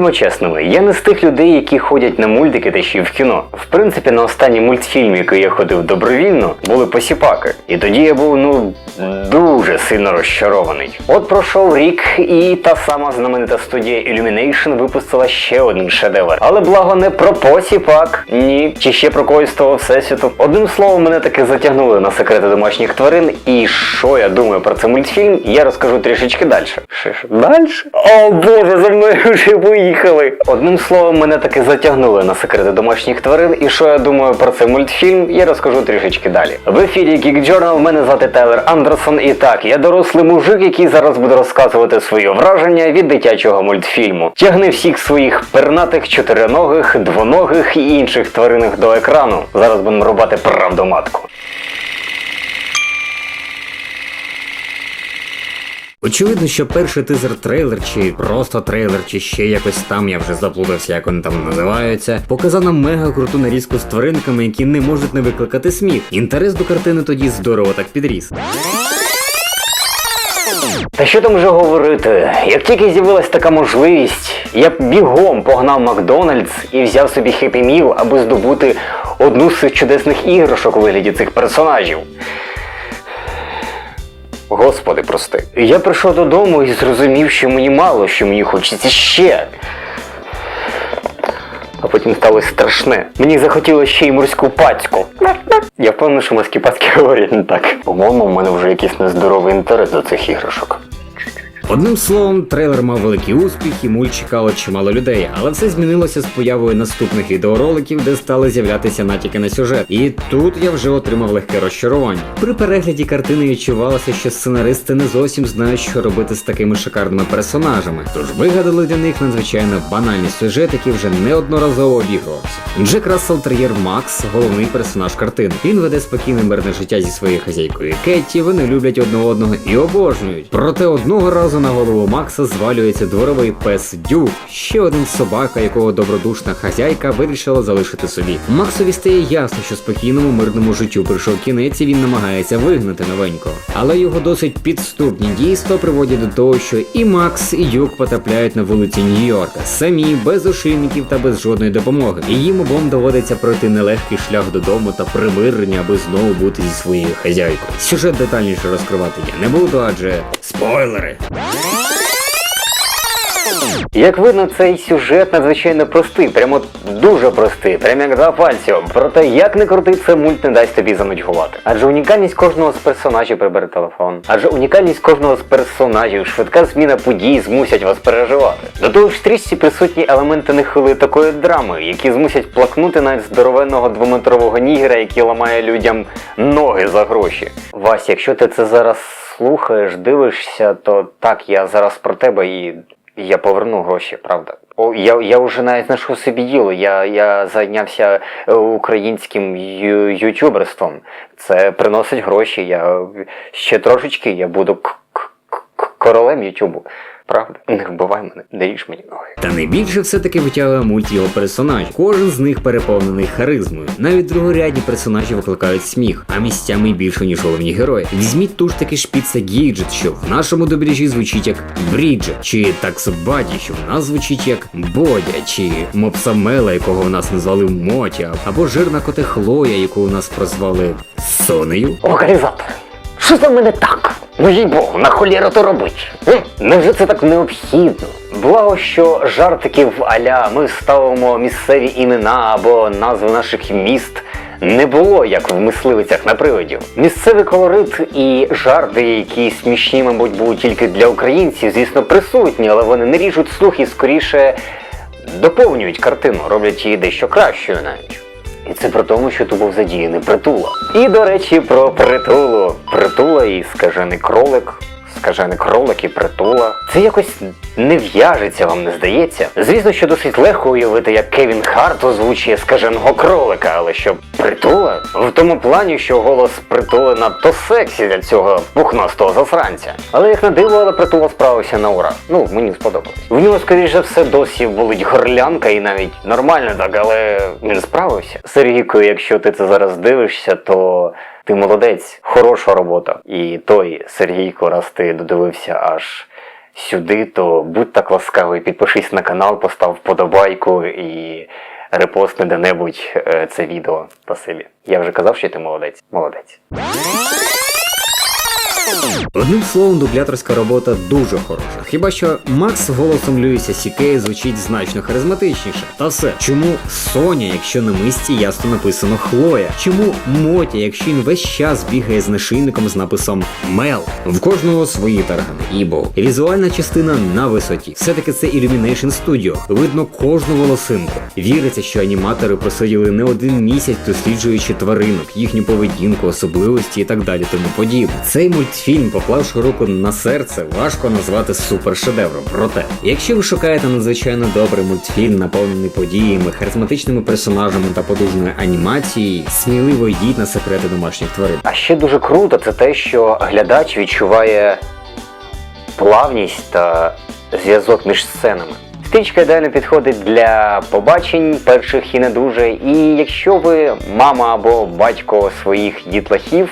Будьмо чесними, я не з тих людей, які ходять на мультики та ще й в кіно. В принципі, на останній мультфільм, який я ходив добровільно, були посіпаки. І тоді я був ну дуже сильно розчарований. От пройшов рік, і та сама знаменита студія Illumination випустила ще один шедевр. Але благо не про посіпак, ні, чи ще про когось того всесвіту. Одним словом, мене таки затягнули на секрети домашніх тварин. І що я думаю про цей мультфільм, я розкажу трішечки далі. Далі? О боже, за мною вже поїхали. Одним словом, мене таки затягнули на секрети домашніх тварин. І що я думаю про цей мультфільм, я розкажу трішечки далі. В ефірі Geek Journal мене звати Тайлер Андерсон. І так, я дорослий мужик, який зараз буде розказувати свої враження від дитячого мультфільму. Тягни всіх своїх пернатих, чотириногих, двоногих і інших тваринних до екрану. Зараз будемо рубати правду матку. Очевидно, що перший тизер трейлер, чи просто трейлер, чи ще якось там, я вже заплутався, як вони там називаються, показав нам мега круту нарізку з тваринками, які не можуть не викликати сміх. Інтерес до картини тоді здорово так підріс. Та що там вже говорити? Як тільки з'явилась така можливість, я бігом погнав Макдональдс і взяв собі Хеппі Міл, аби здобути одну з цих чудесних іграшок у вигляді цих персонажів. Господи, прости. Я прийшов додому і зрозумів, що мені мало, що мені хочеться ще. А потім сталося страшне. Мені захотілося ще й морську пацьку. Я впевнений, що морські пацьки говорять не так. По-моєму, у мене вже якийсь нездоровий інтерес до цих іграшок. Одним словом, трейлер мав великий успіх і мульт чекало чимало людей, але все змінилося з появою наступних відеороликів, де стали з'являтися натяки на сюжет. І тут я вже отримав легке розчарування. При перегляді картини відчувалося, що сценаристи не зовсім знають, що робити з такими шикарними персонажами. Тож вигадали для них надзвичайно банальний сюжет, який вже неодноразово обігрувався. Джек Рассел Тер'єр Макс головний персонаж картини. Він веде спокійне мирне життя зі своєю хазяйкою Кетті. Вони люблять одне одного і обожнюють. Проте одного разу на голову Макса звалюється дворовий пес Дюк, ще один собака, якого добродушна хазяйка вирішила залишити собі. Максові стає ясно, що спокійному мирному життю прийшов кінець і він намагається вигнати новенького. Але його досить підступні дійства приводять до того, що і Макс, і Дюк потрапляють на вулиці Нью-Йорка, самі без ошейників та без жодної допомоги. І їм обом доводиться пройти нелегкий шлях додому та примирення, аби знову бути зі своєю хазяйкою. Сюжет детальніше розкривати я не буду, адже спойлери. Як видно, цей сюжет надзвичайно простий, прямо дуже простий, прямо як за пальцем. Проте як не крути, це мульт не дасть тобі занудьгувати. Адже унікальність кожного з персонажів прибере телефон. Адже унікальність кожного з персонажів, швидка зміна подій змусять вас переживати. До того ж, стрічці присутні елементи нехилої такої драми, які змусять плакнути навіть здоровенного двометрового нігера, який ламає людям ноги за гроші. Вась, якщо ти це зараз слухаєш, дивишся, то так, я зараз про тебе і я поверну гроші, правда. О, я, я вже навіть знайшов собі діло. Я, я зайнявся е, українським ю- ютюберством. Це приносить гроші. Я ще трошечки я буду королем Ютубу. Правда? Не вбивай мене, не ріж мені ноги. Та найбільше все-таки витягує мульт його персонажів. Кожен з них переповнений харизмою. Навіть другорядні персонажі викликають сміх, а місцями більше, ніж головні герої. Візьміть ту ж таки шпіца Гіджет, що в нашому добряжі звучить як Бріджет, чи Таксобаді, що в нас звучить як Бодя, чи Мопсамела, якого в нас назвали Мотя, або жирна коте Хлоя, яку у нас прозвали Сонею. Локалізатор. Що за мене так? Ну їй богу, на холєру то робить. Невже це так необхідно? Благо, що жартиків аля ми ставимо місцеві імена або назви наших міст не було, як в мисливицях на привидів. Місцевий колорит і жарти, які смішні, мабуть, будуть тільки для українців, звісно, присутні, але вони не ріжуть слух і скоріше доповнюють картину, роблять її дещо кращою навіть. І це при тому, що тут був задіяний притула. І до речі, про притулу. Притула і скажений кролик. Скажений кролик і притула. Це якось не в'яжеться, вам не здається. Звісно, що досить легко уявити, як Кевін Харт озвучує скаженого кролика, але що притула? В тому плані, що голос притули надто сексі для цього пухнастого засранця. Але як на диво, але притула справився на ура. Ну, мені сподобалось. В нього, скоріш за все, досі болить горлянка і навіть нормально так, але він справився. Сергійко, якщо ти це зараз дивишся, то ти молодець, хороша робота. І той Сергійко, раз ти додивився аж сюди, то будь так ласкавий, підпишись на канал, постав вподобайку і репостни де-небудь е, це відео. Спасибі. Я вже казав, що ти молодець. Молодець. Одним словом, дубляторська робота дуже хороша. Хіба що Макс голосом Льюіса Сікея звучить значно харизматичніше. Та все. Чому Соня, якщо на мисці ясно написано Хлоя? Чому Мотя, якщо він весь час бігає з нашийником з написом Мел? В кожного свої таргани. Ібо. Візуальна частина на висоті. Все-таки це Illumination Studio. Видно кожну волосинку. Віриться, що аніматори просиділи не один місяць, досліджуючи тваринок, їхню поведінку, особливості і так далі. Тому подібне. Цей мультфільм, поклавши руку на серце, важко назвати супершедевром. Проте, якщо ви шукаєте надзвичайно добрий мультфільм, наповнений подіями, харизматичними персонажами та потужною анімацією, сміливо йдіть на секрети домашніх тварин. А ще дуже круто це те, що глядач відчуває плавність та зв'язок між сценами. Стрічка ідеально підходить для побачень перших і не дуже. І якщо ви мама або батько своїх дітлахів,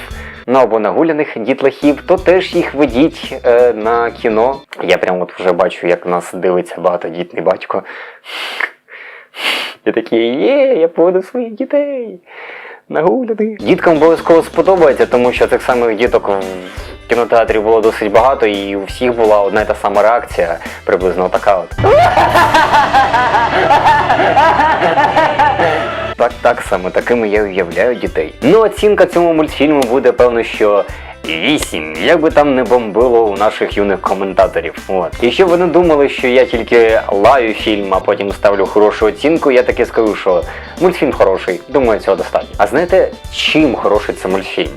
ну або нагуляних дітлахів, то теж їх ведіть е, на кіно. Я прямо от вже бачу, як нас дивиться багатодітний батько. Я такий, є, я поведу своїх дітей. Нагуляних. Діткам обов'язково сподобається, тому що цих самих діток в кінотеатрі було досить багато, і у всіх була одна й та сама реакція, приблизно така от. Так, так саме такими я уявляю дітей. Ну, оцінка цьому мультфільму буде певно, що 8, як би там не бомбило у наших юних коментаторів. От. І щоб вони думали, що я тільки лаю фільм, а потім ставлю хорошу оцінку, я таки скажу, що мультфільм хороший. Думаю, цього достатньо. А знаєте, чим хороший це мультфільм?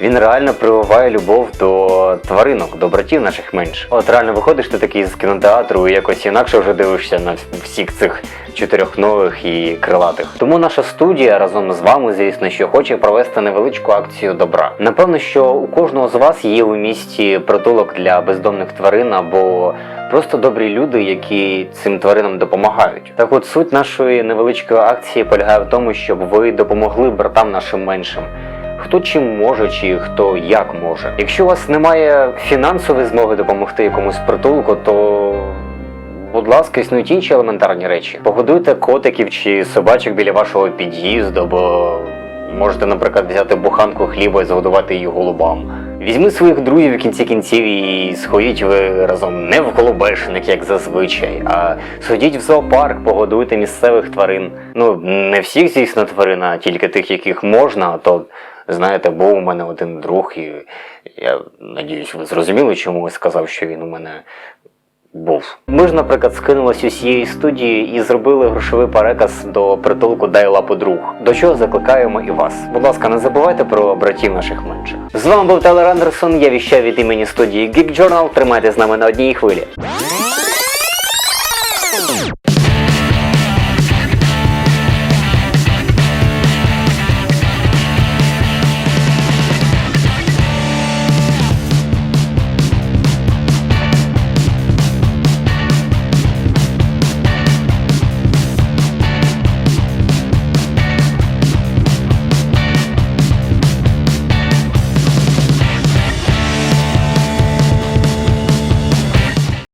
Він реально прививає любов до тваринок, до братів наших менш. От реально виходиш ти такий з кінотеатру і якось інакше вже дивишся на всіх цих чотирьохногих і крилатих. Тому наша студія разом з вами, звісно, що хоче провести невеличку акцію добра. Напевно, що у кожного з вас є у місті притулок для бездомних тварин або просто добрі люди, які цим тваринам допомагають. Так от суть нашої невеличкої акції полягає в тому, щоб ви допомогли братам нашим меншим. Хто чим може, чи хто як може. Якщо у вас немає фінансової змоги допомогти якомусь притулку, то будь ласка, існують інші елементарні речі. Погодуйте котиків чи собачок біля вашого під'їзду, або можете, наприклад, взяти буханку хліба і згодувати її голубам. Візьми своїх друзів в кінці кінців і сходіть ви разом не в голубешник, як зазвичай, а сходіть в зоопарк, погодуйте місцевих тварин. Ну, не всіх, звісно, тварин, а тільки тих, яких можна, то Знаєте, був у мене один друг, і я надіюсь, ви зрозуміли, чому я сказав, що він у мене був. Ми ж, наприклад, скинулись усієї студії і зробили грошовий переказ до притулку Дай лапу друг, до чого закликаємо і вас. Будь ласка, не забувайте про братів наших менших. З вами був Телер Андерсон. Я віщав від імені студії Geek Journal. Тримайте з нами на одній хвилі.